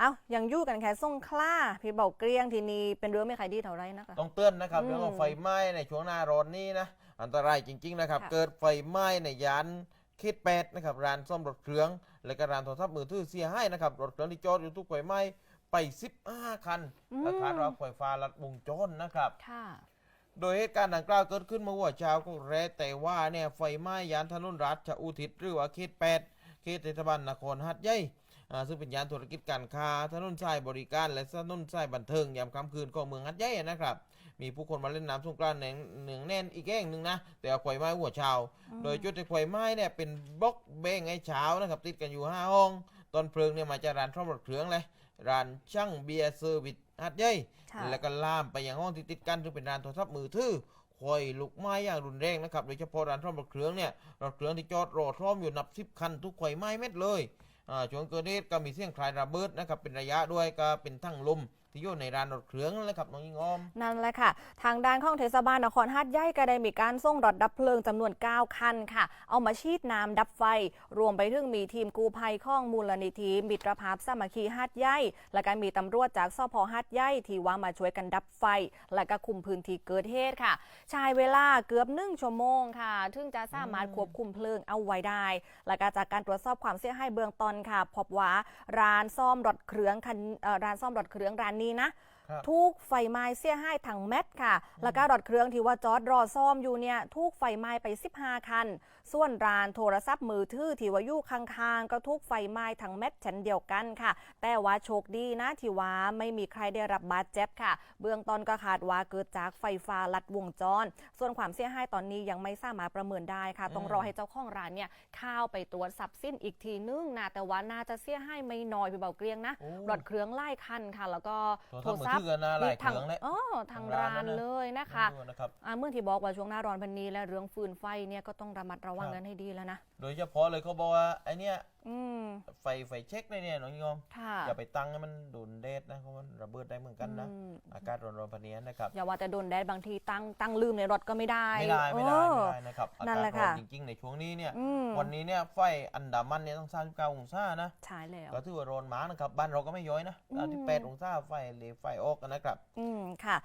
เอ้ายังอยู่กันแค่ส่งคล้า พี่เบาเกรียงทีนี้เป็นเรื่องไม่ใครดีเท่าไรนะคะ ต้องเตือนนะครับอืมเรื่องของไฟไหม้ในช่วงหน้าร้อนนี้นะอันตรายจริง ๆ นะครับ ค่ะ เกิดไฟไหม้ในยานเขตแปดนะครับร้านซ่อมรถเครื่อง และก็ร้านโทรศัพท์มือถือเสียให้นะครับรถเครื่องที่จอดอยู่ทุกไฟไหม้ไป 15 คันและคาดว่าไฟฟ้าลัดวงจรนะครับ ค่ะ โดยเหตุการณ์ดังกล่าวเกิดขึ้นเมื่อวันเช้าก็แรแต่ว่าเนี่ยไฟไหม้ยานถนนรัชอุทิศหรือว่าเขตแปดเขตเทศบาลนครหัดใหญ่อ่า ซึ่งเป็นยานธุรกิจการค้าถนนสายบริการ และถนนสายบันเทิงยามค่ำคืนของเมืองหัดใหญ่นะครับ มีผู้คนมาเล่นน้ำสงกรานต์หนึ่งแน่นอีกแห่งหนึ่งนะแต่เอาไฟไหม้หัวเช้าโดยจุดที่ไฟไหม้เนี่ยเป็นบล็อกเบ้งไอ้เช้านะครับติดกันอยู่5ห้องตอนเพลิงเนี่ยมาจากร้านซ่อมรถเครื่องเลยร้านช่างเบียร์เซอร์วิสหัดใหญ่ค่ะแล้วก็ลามไปยังห้องที่ติดกันซึ่งเป็นร้านโทรศัพท์มือถือคอยลุกไหม้อย่างรุนแรงนะครับโดยเฉพาะร้านซ่อมรถเครื่องเนี่ยรถเครื่องที่จอดรอซ่อมอยู่นับสิบคันทุกไฟไหม้เม็ดเลยอ่า ช่วงเกิดเหตุก็มีเสียงคลายระเบิดนะครับเป็นระยะด้วยก็เป็นทั้งลมที่อยู่ในร้านรถเครื่องนั่นแหละครับน้องยิงออม นั่นแหละค่ะ ทางด้านของเทศบาลนครฮัดใหญ่ก็ได้มีการส่งรถดับเพลิงจำนวน 9 คันค่ะ เอามาฉีดน้ำดับไฟ รวมไปถึงมีทีมกู้ภัยข้องมูลนิธิมิตรภาพสามัคคีฮัดใหญ่และก็มีตำรวจจากสพฮัดใหญ่ที่ว่ามาช่วยกันดับไฟ และก็คุมพื้นที่เกิดเหตุค่ะ ใช้เวลาเกือบหนึ่งชั่วโมงค่ะถึงจะสามารถควบคุมเพลิงเอาไว้ได้ และก็จากการตรวจสอบความเสียหายเบื้องต้นค่ะ พบว่าร้านซ่อมรถเครื่องคันเอ่อร้านซ่อมรถเครื่องร้านนี้นะ ทุกไฟไหม้เสียหายทั้งแมตค่ะ แล้วก็รถเครื่องที่ว่าจอดรอซ่อมอยู่เนี่ยทุกไฟไหม้ไป 15 คัน ส่วนร้านโทรศัพท์มือถือที่ว่าอยู่ข้างๆ ก็ทุกไฟไหม้ทั้งแมตเช่นเดียวกันค่ะ แต่ว่าโชคดีนะที่ว่าไม่มีใครได้รับบาดเจ็บค่ะ เบื้องต้นก็คาดว่าเกิดจากไฟฟ้าลัดวงจร ส่วนความเสียหายตอนนี้ยังไม่สามารถประเมินได้ค่ะ ต้องรอให้เจ้าของร้านเนี่ยเข้าไปตรวจทรัพย์สินอีกทีนึงนะแต่ว่าน่าจะเสียหายไม่น้อยพี่เบาเกรียงนะโอ้รถเครื่องไล่คันค่ะ แล้วก็โทรศัพท์มือถือกันนะหลายเครื่องเลยอ๋อทางทางร้าร้านนนะเลยนะคะดูนะครับอ่าเมื่อที่บอกว่าช่วงหน้าร้อนพันนี้และเรื่องฟืนไฟเนี่ยก็ต้องระมัดระวังครับกันให้ดีแล้วนะ โดยเฉพาะเลยเขาบอกว่าไอเนี้ยอืม ไฟไฟเช็คเลยเนี่ยน้องยิงออมค่ะอย่าไปตั้งให้มันโดนแดดนะเพราะมันระเบิดได้เหมือนกันนะอืม อากาศร้อนๆพันนี้นะครับอย่าว่าแต่โดนแดดบางทีตั้งตั้งลืมในรถก็ไม่ได้ไม่ได้ไม่ได้เอไม่อ ได้นะครับอานั่นกาศแหละร้อนค่ะจริงๆ ในช่วงนี้เนี่ยอืมวันนี้เนี่ยไฟอันดามันเนี่ยต้อง39องศานะใช่แล้ว ก็ถือว่าร้อนมากนะครับบ้านเราก็ไม่ย้อยนะอืม38องศาไฟเลไฟออกกันนะครับ อืมค่ะ